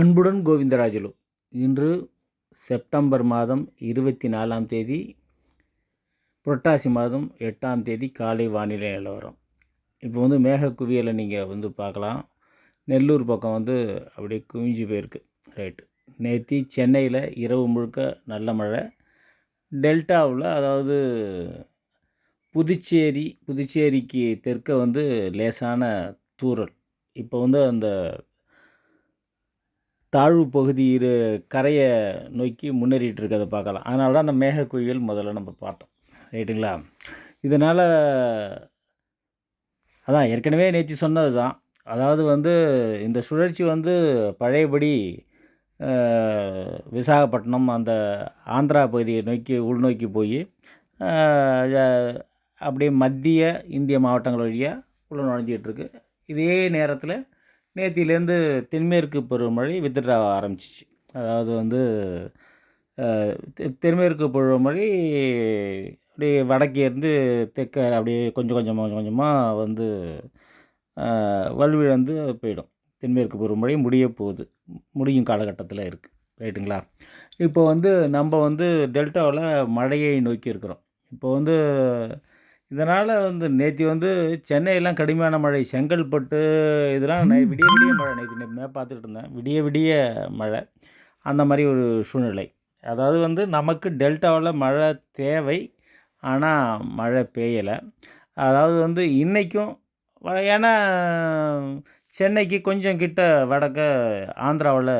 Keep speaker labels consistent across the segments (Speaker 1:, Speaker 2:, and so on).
Speaker 1: அன்புடன் கோவிந்தராஜலு இன்று செப்டம்பர் மாதம் இருபத்தி நாலாம் தேதி புரட்டாசி மாதம் எட்டாம் தேதி காலை வானிலை நிலவரம் இப்போ வந்து மேகக்குவியலை நீங்கள் வந்து பார்க்கலாம் நெல்லூர் பக்கம் வந்து அப்படியே குவிஞ்சு போயிருக்கு ரைட்டு நேற்று சென்னையில் இரவு முழுக்க நல்ல மழை டெல்டாவில் அதாவது புதுச்சேரி புதுச்சேரிக்கு தெற்க வந்து லேசான தூரல் இப்போ வந்து அந்த தாழ்வு பகுதி இரு கரையை நோக்கி முன்னேறிட்டு இருக்கிறத பார்க்கலாம் அதனால தான் அந்த மேகக்குயில் முதல்ல நம்ம பார்த்தோம் ரைட்டுங்களா இதனால் அதான் ஏற்கனவே நேற்று சொன்னது தான் அதாவது வந்து இந்த சுழற்சி வந்து பழையபடி விசாகப்பட்டினம் அந்த ஆந்திரா பகுதியை நோக்கி உள்நோக்கி போய் அப்படியே மத்திய இந்திய மாவட்டங்கள் வழியாக உள்ள நுழைஞ்சிகிட்ருக்கு இதே நேரத்தில் நேற்றிலேருந்து தென்மேற்கு பருவமழை வித்ட்ரா ஆரம்பிச்சிச்சு அதாவது வந்து தென்மேற்கு பருவமழை அப்படியே வடக்கே இருந்து தெற்க அப்படியே கொஞ்சம் கொஞ்சமாக கொஞ்சம் கொஞ்சமாக வந்து வலுவிழந்து போயிடும் தென்மேற்கு பருவமழை முடிய போகுது முடியும் காலகட்டத்தில் இருக்குது ரைட்டுங்களா இப்போ வந்து நம்ம வந்து டெல்டாவில் மழையை நோக்கி இருக்கிறோம் இப்போ வந்து இதனால் வந்து நேற்று வந்து சென்னையெல்லாம் கடுமையான மழை செங்கல்பட்டு இதெல்லாம் நை விடிய விடிய மழை நேற்று மே பார்த்துட்டு இருந்தேன் விடிய விடிய மழை அந்த மாதிரி ஒரு சூழ்நிலை அதாவது வந்து நமக்கு டெல்டாவில் மழை தேவை ஆனால் மழை பெய்யலை அதாவது வந்து இன்றைக்கும் ஏன்னா சென்னைக்கு கொஞ்சம் கிட்ட வடக்க ஆந்திராவில்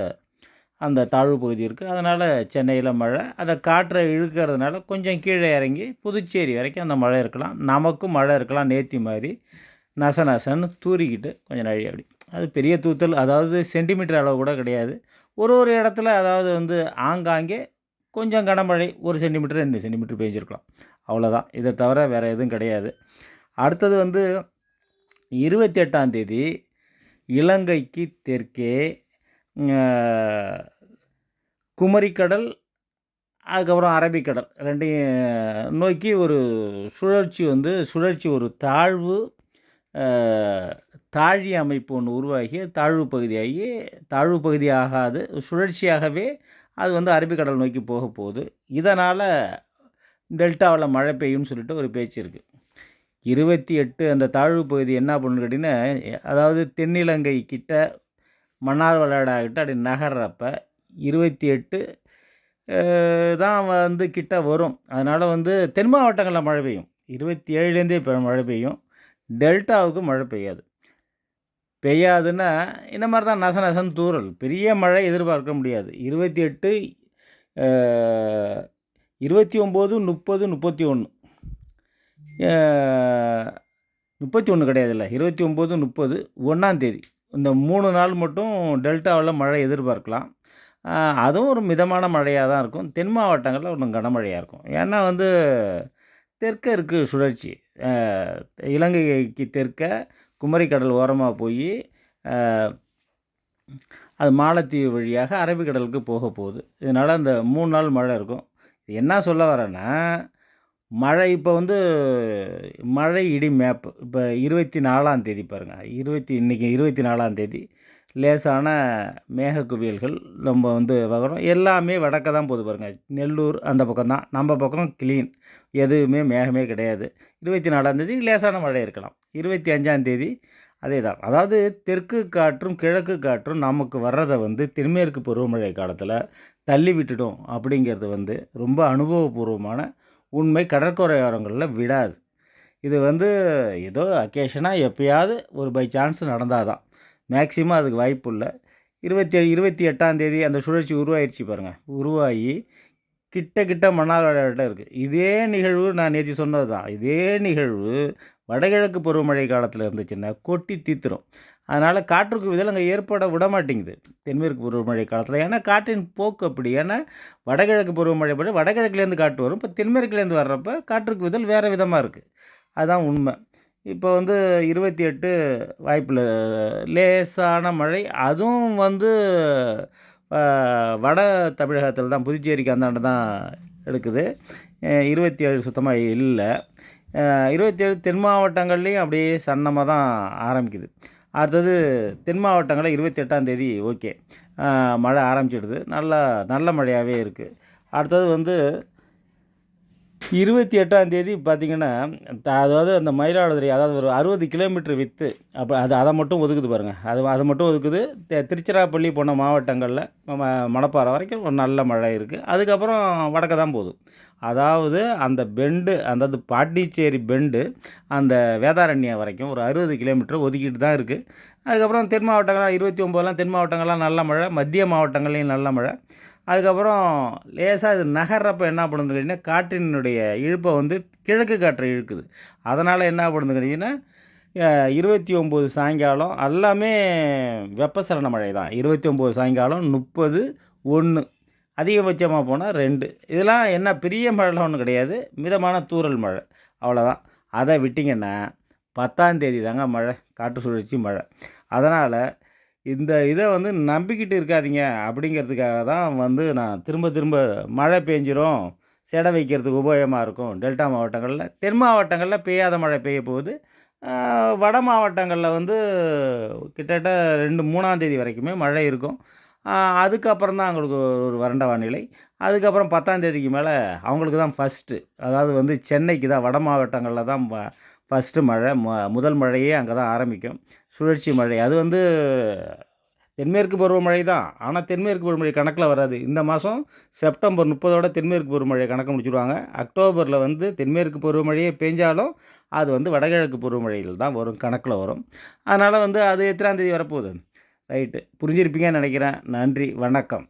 Speaker 1: அந்த தாழ்வு பகுதி இருக்குது அதனால் சென்னையில் மழை அதை காற்றை இழுக்கிறதுனால கொஞ்சம் கீழே இறங்கி புதுச்சேரி வரைக்கும் அந்த மழை இருக்கலாம் நமக்கும் மழை இருக்கலாம் நேத்தி மாதிரி நச நசன்னு தூரிக்கிட்டு கொஞ்சம் நழி அப்படி அது பெரிய தூத்தல் அதாவது சென்டிமீட்டர் அளவு கூட கிடையாது ஒரு ஒரு இடத்துல அதாவது வந்து ஆங்காங்கே கொஞ்சம் கனமழை ஒரு சென்டிமீட்டர் ரெண்டு சென்டிமீட்டர் பெஞ்சிருக்கலாம் அவ்வளோதான் இதை தவிர வேறு எதுவும் கிடையாது அடுத்தது வந்து இருபத்தி எட்டாம் தேதி இலங்கைக்கு தெற்கே குமரிக்கடல் அதுக்கப்புறம் அரபிக்கடல் ரெண்டையும் நோக்கி ஒரு சுழற்சி வந்து சுழற்சி ஒரு தாழ்வு தாழி அமைப்பு ஒன்று உருவாகி தாழ்வு பகுதியாகி தாழ்வு பகுதி ஆகாது சுழற்சியாகவே அது வந்து அரபிக்கடல் நோக்கி போக போகுது இதனால் டெல்டாவில் மழை பெய்யும்னு சொல்லிட்டு ஒரு பேச்சு இருக்குது இருபத்தி எட்டு அந்த தாழ்வு பகுதி என்ன பண்ணுன்னு கேட்டிங்கன்னா அதாவது தென்னிலங்கை கிட்ட மன்னார் விளையாடாகிட்ட அப்படி நகர்றப்போ இருபத்தி எட்டு தான் வந்து கிட்ட வரும் அதனால் வந்து தென் மாவட்டங்களில் மழை பெய்யும் இருபத்தி ஏழுலேருந்தே இப்போ மழை பெய்யும் டெல்டாவுக்கு மழை பெய்யாது பெய்யாதுன்னா இந்த மாதிரி தான் நச நசன் தூரல் பெரிய மழை எதிர்பார்க்க முடியாது இருபத்தி எட்டு இருபத்தி ஒம்பது முப்பது முப்பத்தி ஒன்று முப்பத்தி ஒன்று கிடையாதுல்ல இருபத்தி ஒம்பது முப்பது ஒன்றாந்தேதி இந்த மூணு நாள் மட்டும் டெல்டாவில் மழை எதிர்பார்க்கலாம் அதுவும் ஒரு மிதமான மழையாக தான் இருக்கும் தென் மாவட்டங்களில் ஒன்றும் கனமழையாக இருக்கும் ஏன்னா வந்து தெற்க இருக்குது சுழற்சி இலங்கைக்கு தெற்க குமரிக்கடல் ஓரமாக போய் அது மாலத்தீவு வழியாக அரபிக்கடலுக்கு போக போகுது இதனால் அந்த மூணு நாள் மழை இருக்கும் என்ன சொல்ல வரேன்னா மழை இப்போ வந்து மழை இடி மேப்பு இப்போ இருபத்தி நாலாம் தேதி பாருங்கள் இருபத்தி இன்றைக்கி இருபத்தி நாலாம் தேதி லேசான குவியல்கள் நம்ம வந்து வகரும் எல்லாமே வடக்க தான் போது பாருங்கள் நெல்லூர் அந்த பக்கம் தான் நம்ம பக்கம் கிளீன் எதுவுமே மேகமே கிடையாது இருபத்தி நாலாந்தேதி லேசான மழை இருக்கலாம் இருபத்தி அஞ்சாந்தேதி அதே தான் அதாவது தெற்கு காற்றும் கிழக்கு காற்றும் நமக்கு வர்றதை வந்து தென்மேற்கு பருவமழை காலத்தில் தள்ளி விட்டுடும் அப்படிங்கிறது வந்து ரொம்ப அனுபவபூர்வமான உண்மை கடற்கரையோரங்களில் விடாது இது வந்து ஏதோ அக்கேஷனாக எப்பயாவது ஒரு பை சான்ஸ் நடந்தால் தான் மேக்சிமம் அதுக்கு வாய்ப்பு இல்லை இருபத்தி இருபத்தி எட்டாம் தேதி அந்த சுழற்சி உருவாயிடுச்சு பாருங்கள் உருவாகி கிட்ட கிட்ட மன்னார்வாட இருக்குது இதே நிகழ்வு நான் நேற்று சொன்னது தான் இதே நிகழ்வு வடகிழக்கு பருவமழை காலத்தில் இருந்துச்சுன்னா கொட்டி தீத்துரும் அதனால் காற்றுக்கு விதல் அங்கே ஏற்பட விட மாட்டேங்குது தென்மேற்கு பருவமழை காலத்தில் ஏன்னா காற்றின் போக்கு அப்படி ஏன்னா வடகிழக்கு பருவமழை போய் வடகிழக்குலேருந்து காற்று வரும் இப்போ தென்மேற்குலேருந்து வர்றப்ப காற்றுக்கு விதல் வேறு விதமாக இருக்குது அதுதான் உண்மை இப்போ வந்து இருபத்தி எட்டு வாய்ப்பில் லேசான மழை அதுவும் வந்து வட தமிழகத்தில் தான் புதுச்சேரிக்கு அந்தாண்டு தான் எடுக்குது இருபத்தி ஏழு சுத்தமாக இல்லை இருபத்தி ஏழு தென் மாவட்டங்கள்லேயும் அப்படியே சன்னமாக தான் ஆரம்பிக்குது அடுத்தது தென் மாவட்டங்களில் இருபத்தி எட்டாம் தேதி ஓகே மழை ஆரம்பிச்சிடுது நல்லா நல்ல மழையாகவே இருக்குது அடுத்தது வந்து இருபத்தி எட்டாம் தேதி பார்த்திங்கன்னா அதாவது அந்த மயிலாடுதுறை அதாவது ஒரு அறுபது கிலோமீட்டர் வித்து அப்போ அது அதை மட்டும் ஒதுக்குது பாருங்கள் அது அதை மட்டும் ஒதுக்குது திருச்சிராப்பள்ளி போன மாவட்டங்களில் ம மணப்பாறை வரைக்கும் ஒரு நல்ல மழை இருக்குது அதுக்கப்புறம் வடக்க தான் போதும் அதாவது அந்த பெண்டு அந்த பாண்டிச்சேரி பெண்டு அந்த வேதாரண்யம் வரைக்கும் ஒரு அறுபது கிலோமீட்டர் ஒதுக்கிட்டு தான் இருக்குது அதுக்கப்புறம் தென் மாவட்டங்கள்லாம் இருபத்தி ஒம்போதெலாம் தென் மாவட்டங்கள்லாம் நல்ல மழை மத்திய மாவட்டங்கள்லேயும் நல்ல மழை அதுக்கப்புறம் லேசாக இது நகர்றப்போ என்ன பண்ணுது கேட்டிங்கன்னா காற்றினுடைய இழுப்பை வந்து கிழக்கு காற்றை இழுக்குது அதனால் என்ன பண்ணுது கேட்டிங்கன்னா இருபத்தி ஒம்பது சாயங்காலம் எல்லாமே வெப்பசலன மழை தான் இருபத்தி ஒம்பது சாயங்காலம் முப்பது ஒன்று அதிகபட்சமாக போனால் ரெண்டு இதெல்லாம் என்ன பெரிய மழைலாம் ஒன்றும் கிடையாது மிதமான தூரல் மழை அவ்வளோதான் அதை விட்டிங்கன்னா பத்தாம் தேதி தாங்க மழை காற்று சுழற்சி மழை அதனால் இந்த இதை வந்து நம்பிக்கிட்டு இருக்காதீங்க அப்படிங்கிறதுக்காக தான் வந்து நான் திரும்ப திரும்ப மழை பெஞ்சிரும் செடை வைக்கிறதுக்கு உபயோகமாக இருக்கும் டெல்டா மாவட்டங்களில் தென் மாவட்டங்களில் பெய்யாத மழை பெய்ய போகுது வட மாவட்டங்களில் வந்து கிட்டத்தட்ட ரெண்டு மூணாந்தேதி வரைக்குமே மழை இருக்கும் அதுக்கப்புறம் தான் அவங்களுக்கு ஒரு வறண்ட வானிலை அதுக்கப்புறம் பத்தாம் தேதிக்கு மேலே அவங்களுக்கு தான் ஃபஸ்ட்டு அதாவது வந்து சென்னைக்கு தான் வட மாவட்டங்களில் தான் ஃபஸ்ட்டு மழை ம முதல் மழையே அங்கே தான் ஆரம்பிக்கும் சுழற்சி மழை அது வந்து தென்மேற்கு பருவமழை தான் ஆனால் தென்மேற்கு பருவமழை கணக்கில் வராது இந்த மாதம் செப்டம்பர் முப்பதோட தென்மேற்கு பருவமழை கணக்கு முடிச்சுடுவாங்க அக்டோபரில் வந்து தென்மேற்கு பருவமழையே பெஞ்சாலும் அது வந்து வடகிழக்கு பருவமழையில் தான் வரும் கணக்கில் வரும் அதனால் வந்து அது எத்தனாந்தேதி வரப்போகுது ரைட்டு புரிஞ்சிருப்பீங்கன்னு நினைக்கிறேன் நன்றி வணக்கம்